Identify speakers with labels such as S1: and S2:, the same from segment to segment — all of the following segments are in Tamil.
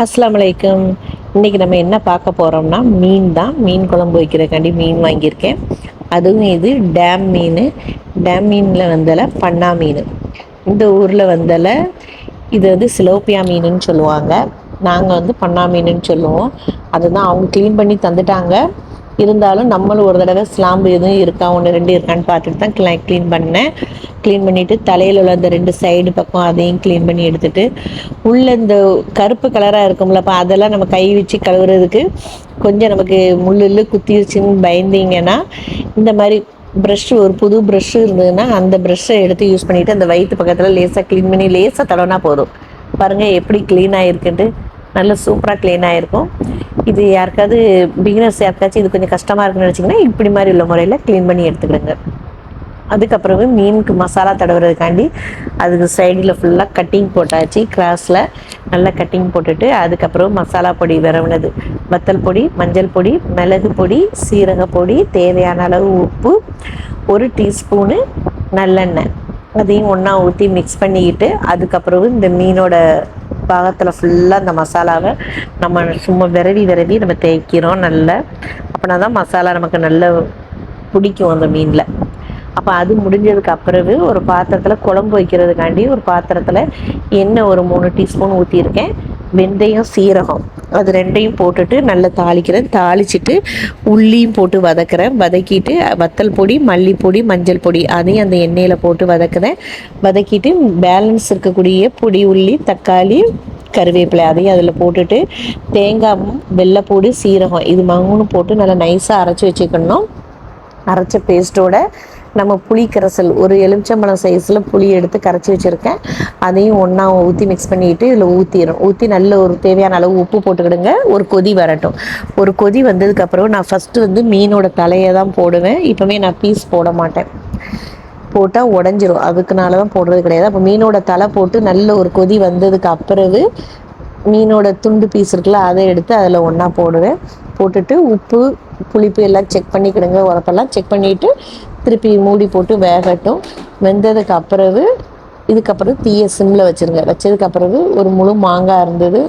S1: அஸ்லாம் வலைக்கம் இன்றைக்கி நம்ம என்ன பார்க்க போகிறோம்னா மீன் தான். மீன் குழம்பு வைக்கிறக்காண்டி மீன் வாங்கியிருக்கேன். அதுவும் இது டேம் மீன். டேம் மீனில் வந்தால பண்ணா மீன். இந்த ஊரில் வந்தால இது வந்து சிலோப்பியா மீனுன்னு சொல்லுவாங்க. நாங்கள் வந்து பண்ணா மீனுன்னு சொல்லுவோம். அதுதான் அவங்க க்ளீன் பண்ணி தந்துட்டாங்க. இருந்தாலும் நம்மளும் ஒரு தடவை ஸ்லாம்பு எதுவும் இருக்கா ஒன்று ரெண்டு இருக்கான்னு பார்த்துட்டு தான் க்ளீ க்ளீன் பண்ணேன். க்ளீன் பண்ணிவிட்டு தலையில் உள்ள அந்த ரெண்டு சைடு பக்கம் அதையும் க்ளீன் பண்ணி எடுத்துட்டு உள்ளே இந்த கருப்பு கலராக இருக்கும்லப்பா அதெல்லாம் நம்ம கை வச்சு கழுவுறதுக்கு கொஞ்சம் நமக்கு முள்ளு குத்திருச்சுன்னு பயந்தீங்கன்னா இந்த மாதிரி ப்ரஷ் ஒரு புது ப்ரஷ் இருந்ததுன்னா அந்த ப்ரஷ்ஷை எடுத்து யூஸ் பண்ணிவிட்டு அந்த வயிற்று பக்கத்தில் லேசாக க்ளீன் பண்ணி லேசாக தடவைனா போதும். பாருங்கள் எப்படி க்ளீன் ஆகிருக்குன்ட்டு நல்ல சூப்பராக க்ளீனாக இருக்கும் இது யாருக்காவது பிகினர்ஸ் யாருக்காச்சும் இது கொஞ்சம் கஷ்டமாக இருக்குன்னு நினச்சிங்கன்னா இப்படி மாதிரி உள்ள முறையில் க்ளீன் பண்ணி எடுத்துக்கிடுங்க. அதுக்கப்புறமே மீனுக்கு மசாலா தடவுறதுக்காண்டி அதுக்கு சைடில் ஃபுல்லாக கட்டிங் போட்டாச்சு கிராஸில் நல்லா கட்டிங் போட்டுட்டு அதுக்கப்புறம் மசாலா பொடி விரவுனது. வத்தல் பொடி மஞ்சள் பொடி மிளகு பொடி சீரக பொடி தேவையான அளவு உப்பு ஒரு டீஸ்பூனு நல்லெண்ணெய். அதையும் ஒன்றா ஊற்றி மிக்ஸ் பண்ணிக்கிட்டு அதுக்கப்புறம் இந்த மீனோட பாகத்தில் ஃபுல்லாக அந்த மசாலாவை நம்ம சும்மா விரவி விரவி நம்ம தேய்க்கிறோம் நல்லா. அப்படின்னா தான் மசாலா நமக்கு நல்ல பிடிக்கும் அந்த மீனில். அப்போ அது முடிஞ்சதுக்கு அப்புறவு ஒரு பாத்திரத்தில் குழம்பு வைக்கிறதுக்காண்டி ஒரு பாத்திரத்தில் எண்ணெய் ஒரு மூணு டீஸ்பூன் ஊற்றியிருக்கேன் வெந்தயம் சீரகம் அது ரெண்டையும் போட்டுட்டு நல்லா தாளிக்கிறேன். தாளிச்சிட்டு உள்ளியும் போட்டு வதக்குறேன். வதக்கிட்டு வத்தல் பொடி மல்லிப்பொடி மஞ்சள் பொடி அதையும் அந்த எண்ணெயில் போட்டு வதக்குறேன். வதக்கிட்டு பேலன்ஸ் இருக்கக்கூடிய பொடி உள்ளி தக்காளி கருவேப்பிலை அதையும் அதில் போட்டுட்டு தேங்காய் வெள்ளைப்பூடு சீரகம் இது மங்கும் போட்டு நல்லா நைஸாக அரைச்சி வச்சுக்கணும். அரைச்ச பேஸ்ட்டோட நம்ம புளி கரைசல் ஒரு எலுமிச்சம்பழம் சைஸில் புளி எடுத்து கரைச்சி வச்சுருக்கேன். அதையும் ஒன்றா ஊற்றி மிக்ஸ் பண்ணிட்டு இதில் ஊற்றிடும் ஊற்றி நல்ல ஒரு தேவையான அளவு உப்பு போட்டுக்கிடுங்க. ஒரு கொதி வரட்டும். ஒரு கொதி வந்ததுக்கப்புறம் நான் ஃபஸ்ட்டு வந்து மீனோட தலையை தான் போடுவேன். இப்போவே நான் பீஸ் போட மாட்டேன். போட்டால் உடஞ்சிரும். அதுக்குனால தான் போடுறது கிடையாது. அப்போ மீனோட தலை போட்டு நல்ல ஒரு கொதி வந்ததுக்கு அப்புறவு மீனோட துண்டு பீஸ் இருக்குல்ல அதை எடுத்து அதில் ஒன்றா போடுவேன். போட்டுட்டு உப்பு புளிப்பு எல்லாம் செக் பண்ணிக்கிடுங்க. உரப்பெல்லாம் செக் பண்ணிவிட்டு திருப்பி மூடி போட்டு வேகட்டும். வெந்ததுக்கு அப்புறவு இதுக்கப்புறம் தீய சிம்மில் வச்சுருங்க. வச்சதுக்கப்புறவு ஒரு முழு மாங்காய் இருந்தது.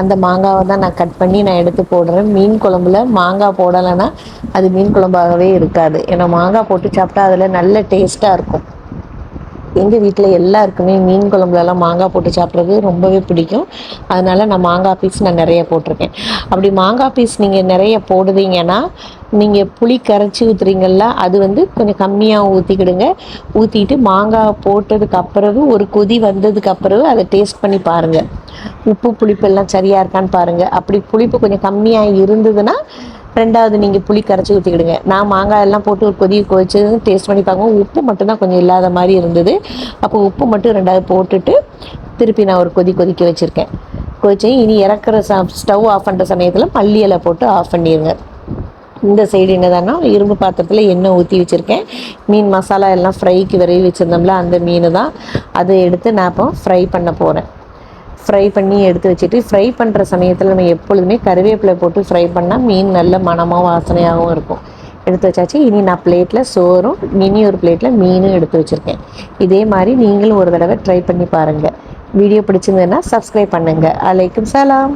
S1: அந்த மாங்காவை தான் நான் கட் பண்ணி நான் எடுத்து போடுறேன். மீன் குழம்புல மாங்காய் போடலைன்னா அது மீன் குழம்பாகவே இருக்காது. ஏன்னா மாங்காய் போட்டு சாப்பிட்டா அதில் நல்ல டேஸ்ட்டாக இருக்கும். எங்கள் வீட்டில் எல்லாருக்குமே மீன் குழம்புலலாம் மாங்காய் போட்டு சாப்பிட்றது ரொம்பவே பிடிக்கும். அதனால் நான் மாங்காய் பீஸ் நான் நிறைய போட்டிருக்கேன். அப்படி மாங்காய் பீஸ் நீங்கள் நிறைய போடுவீங்கன்னா நீங்கள் புளி கரைச்சி ஊற்றுறீங்கள அது வந்து கொஞ்சம் கம்மியாக ஊற்றிக்கிடுங்க ஊற்றிட்டு மாங்காய் போட்டதுக்கு அப்புறம் ஒரு கொதி வந்ததுக்கு அதை டேஸ்ட் பண்ணி பாருங்கள் உப்பு புளிப்பு எல்லாம் சரியாக இருக்கான்னு பாருங்கள் அப்படி புளிப்பு கொஞ்சம் கம்மியாக இருந்ததுன்னா ரெண்டாவது நீங்கள் புளி கரைச்சி ஊற்றிக்கிடுங்க நான் மாங்காய் எல்லாம் போட்டு ஒரு கொதி கொதிச்சு டேஸ்ட் பண்ணி பார்க்கும் உப்பு மட்டும்தான் கொஞ்சம் இல்லாத மாதிரி இருந்தது. அப்போ உப்பு மட்டும் ரெண்டாவது போட்டுட்டு திருப்பி நான் ஒரு கொதி கொதிக்க வச்சுருக்கேன். கொதிச்சு இனி இறக்குற ச ஸ்டவ் ஆஃப் பண்ணுற சமயத்தில் மல்லியலை போட்டு ஆஃப் பண்ணிடுங்க இந்த சைடு என்னதான்னா இரும்பு பாத்திரத்தில் எண்ணெய் ஊற்றி வச்சுருக்கேன். மீன் மசாலா எல்லாம் ஃப்ரைக்கு விரைவி வச்சுருந்தோம்ல அந்த மீன் தான் அதை எடுத்து நான் இப்போ ஃப்ரை பண்ண போகிறேன் ஃப்ரை பண்ணி எடுத்து வச்சுட்டு ஃப்ரை பண்ணுற சமயத்தில் நம்ம எப்பொழுதுமே கருவேப்பிலை போட்டு ஃப்ரை பண்ணால் மீன் நல்ல மனமாக வாசனையாகவும் இருக்கும். எடுத்து வச்சாச்சு. இனி நான் பிளேட்டில் சோறும் இனி ஒரு பிளேட்டில் மீனும் எடுத்து வச்சுருக்கேன். இதே மாதிரி நீங்களும் ஒரு தடவை ட்ரை பண்ணி பாருங்கள் வீடியோ பிடிச்சிருந்ததுன்னா சப்ஸ்கிரைப் பண்ணுங்கள் அலைக்கும் சலாம்.